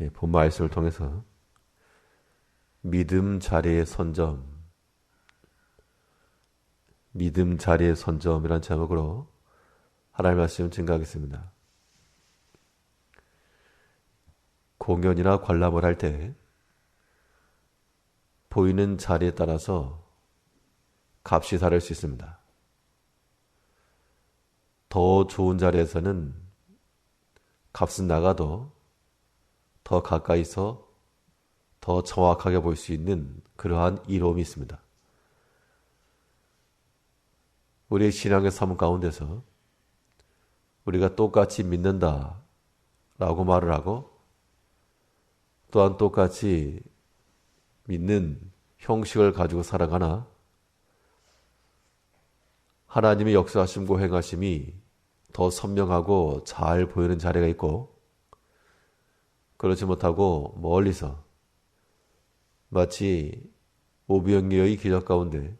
예, 본 말씀을 통해서 믿음 자리의 선점, 믿음 자리의 선점이란 제목으로 하나님 말씀 증가하겠습니다. 공연이나 관람을 할 때 보이는 자리에 따라서 값이 다를 수 있습니다. 더 좋은 자리에서는 값은 나가도 더 가까이서 더 정확하게 볼 수 있는 그러한 이로움이 있습니다. 우리의 신앙의 삶 가운데서 우리가 똑같이 믿는다 라고 말을 하고 또한 똑같이 믿는 형식을 가지고 살아가나 하나님의 역사하심과 행하심이 더 선명하고 잘 보이는 자리가 있고 그렇지 못하고 멀리서 마치 오비영리의 기적 가운데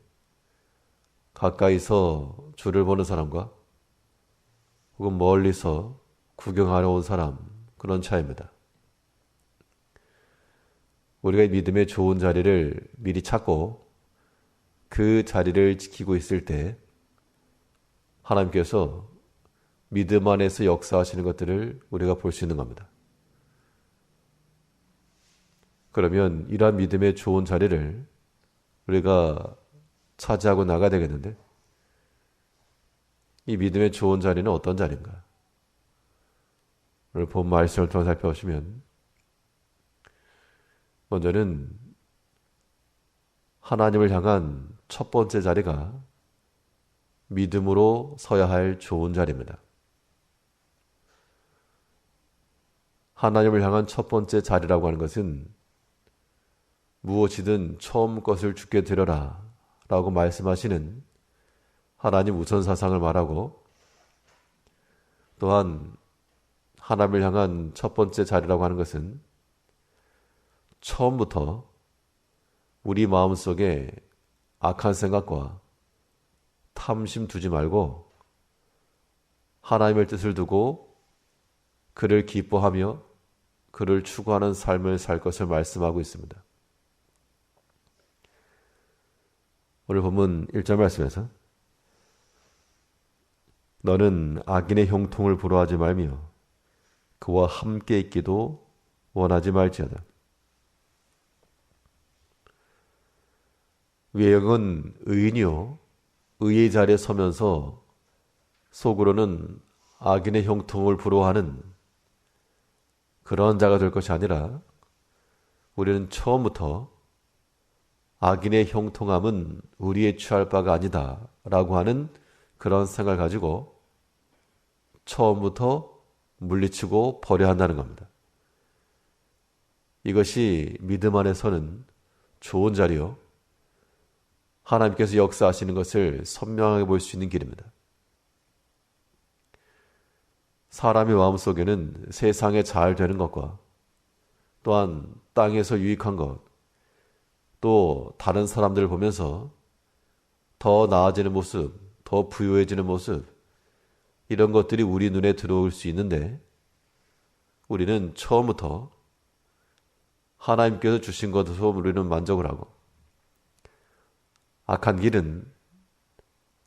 가까이서 주를 보는 사람과 혹은 멀리서 구경하러 온 사람 그런 차이입니다. 우리가 믿음의 좋은 자리를 미리 찾고 그 자리를 지키고 있을 때 하나님께서 믿음 안에서 역사하시는 것들을 우리가 볼 수 있는 겁니다. 그러면 이러한 믿음의 좋은 자리를 우리가 차지하고 나가야 되겠는데 이 믿음의 좋은 자리는 어떤 자리인가? 오늘 본 말씀을 통해 살펴보시면 먼저는 하나님을 향한 첫 번째 자리가 믿음으로 서야 할 좋은 자리입니다. 하나님을 향한 첫 번째 자리라고 하는 것은 무엇이든 처음 것을 죽게 되려라 라고 말씀하시는 하나님 우선 사상을 말하고 또한 하나님을 향한 첫 번째 자리라고 하는 것은 처음부터 우리 마음속에 악한 생각과 탐심 두지 말고 하나님의 뜻을 두고 그를 기뻐하며 그를 추구하는 삶을 살 것을 말씀하고 있습니다. 오늘 본문 1절 말씀에서 너는 악인의 형통을 부러워하지 말며 그와 함께 있기도 원하지 말지어다. 외형은 의인이요 의의 자리에 서면서 속으로는 악인의 형통을 부러워하는 그런 자가 될 것이 아니라 우리는 처음부터 악인의 형통함은 우리의 취할 바가 아니다 라고 하는 그런 생각을 가지고 처음부터 물리치고 버려야 한다는 겁니다. 이것이 믿음 안에서는 좋은 자리요. 하나님께서 역사하시는 것을 선명하게 볼 수 있는 길입니다. 사람의 마음 속에는 세상에 잘 되는 것과 또한 땅에서 유익한 것, 또 다른 사람들을 보면서 더 나아지는 모습, 더 부유해지는 모습, 이런 것들이 우리 눈에 들어올 수 있는데 우리는 처음부터 하나님께서 주신 것으로 우리는 만족을 하고 악한 길은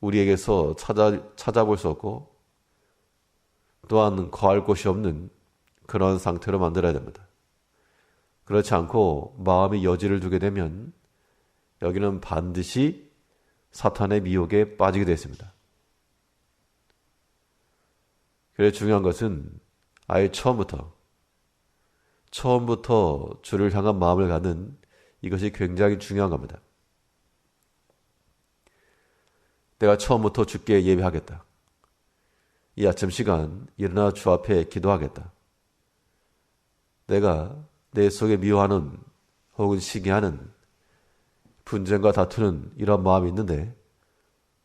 우리에게서 찾아, 찾아볼 수 없고 또한 거할 곳이 없는 그런 상태로 만들어야 됩니다. 그렇지 않고 마음이 여지를 두게 되면 여기는 반드시 사탄의 미혹에 빠지게 되습니다. 그래서 중요한 것은 아예 처음부터 처음부터 주를 향한 마음을 갖는 이것이 굉장히 중요한 겁니다. 내가 처음부터 주께 예배하겠다. 이 아침 시간 일어나 주 앞에 기도하겠다. 내가 내 속에 미워하는 혹은 시기하는 분쟁과 다투는 이런 마음이 있는데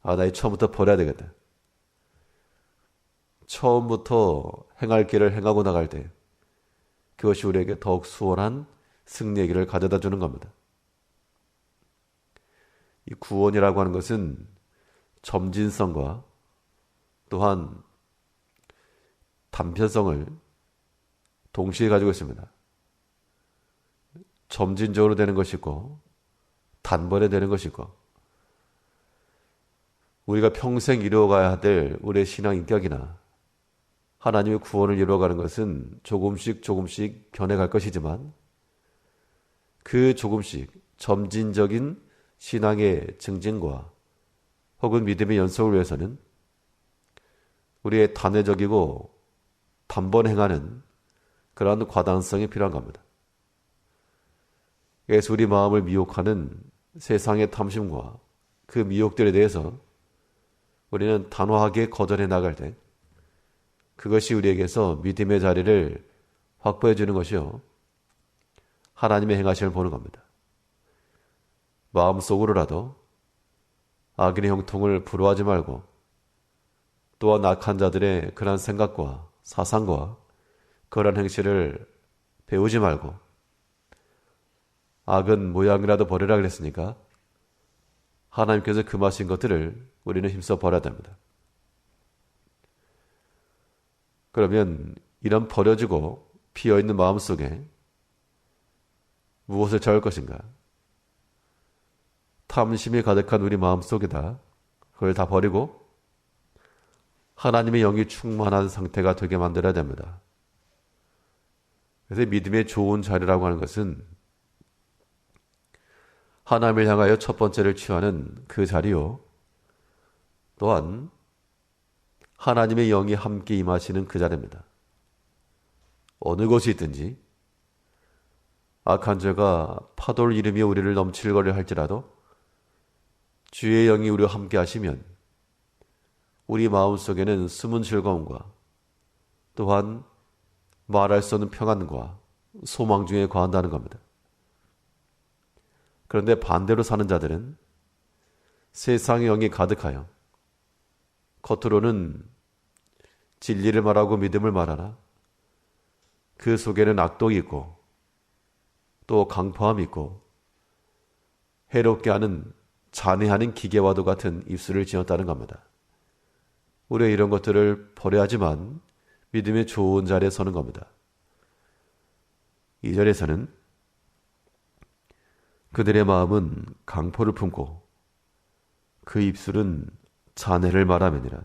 아, 나 처음부터 버려야 되겠다. 처음부터 행할 길을 행하고 나갈 때 그것이 우리에게 더욱 수월한 승리의 길을 가져다 주는 겁니다. 이 구원이라고 하는 것은 점진성과 또한 단편성을 동시에 가지고 있습니다. 점진적으로 되는 것이고 단번에 되는 것이고 우리가 평생 이루어가야 될 우리의 신앙 인격이나 하나님의 구원을 이루어가는 것은 조금씩 조금씩 변해갈 것이지만 그 조금씩 점진적인 신앙의 증진과 혹은 믿음의 연속을 위해서는 우리의 단회적이고 단번 행하는 그러한 과단성이 필요한 겁니다. 그래서 우리 마음을 미혹하는 세상의 탐심과 그 미혹들에 대해서 우리는 단호하게 거절해 나갈 때 그것이 우리에게서 믿음의 자리를 확보해 주는 것이요. 하나님의 행하심을 보는 겁니다. 마음속으로라도 악인의 형통을 부러워하지 말고 또한 악한 자들의 그러한 생각과 사상과 그러한 행실을 배우지 말고 악은 모양이라도 버리라 그랬으니까 하나님께서 금하신 것들을 우리는 힘써 버려야 됩니다. 그러면 이런 버려지고 비어 있는 마음 속에 무엇을 채울 것인가? 탐심이 가득한 우리 마음 속에다 그걸 다 버리고 하나님의 영이 충만한 상태가 되게 만들어야 됩니다. 그래서 믿음의 좋은 자리라고 하는 것은 하나님을 향하여 첫 번째를 취하는 그 자리요. 또한 하나님의 영이 함께 임하시는 그 자리입니다. 어느 곳이 있든지 악한 죄가 파도를 일으며 우리를 넘칠거려 할지라도 주의 영이 우리와 함께 하시면 우리 마음속에는 숨은 즐거움과 또한 말할 수 없는 평안과 소망 중에 거한다는 겁니다. 그런데 반대로 사는 자들은 세상의 영이 가득하여 겉으로는 진리를 말하고 믿음을 말하나 그 속에는 악독이 있고 또 강포함이 있고 해롭게 하는 잔해하는 기계와도 같은 입술을 지었다는 겁니다. 우리가 이런 것들을 버려야지만 믿음의 좋은 자리에 서는 겁니다. 이 절에서는 그들의 마음은 강포를 품고 그 입술은 잔해를 말하느니라.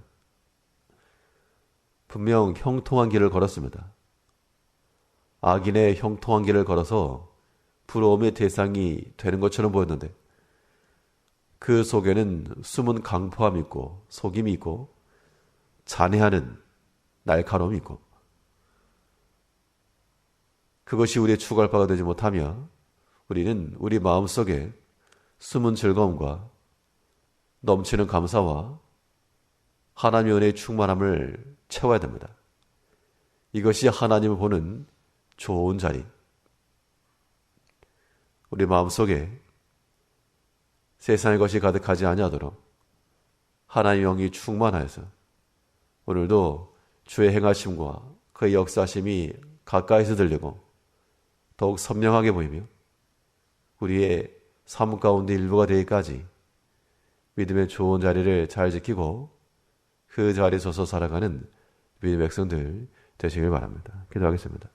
분명 형통한 길을 걸었습니다. 악인의 형통한 길을 걸어서 부러움의 대상이 되는 것처럼 보였는데 그 속에는 숨은 강포함이 있고 속임이 있고 잔해하는 날카로움이 있고 그것이 우리의 추구할 바가 되지 못하며 우리는 우리 마음속에 숨은 즐거움과 넘치는 감사와 하나님의 은혜의 충만함을 채워야 됩니다. 이것이 하나님을 보는 좋은 자리. 우리 마음속에 세상의 것이 가득하지 아니하도록 하나님의 영이 충만하여서 오늘도 주의 행하심과 그의 역사심이 가까이서 들리고 더욱 선명하게 보이며 우리의 삶 가운데 일부가 되기까지 믿음의 좋은 자리를 잘 지키고 그 자리에 서서 살아가는 믿음의 백성들 되시길 바랍니다. 기도하겠습니다.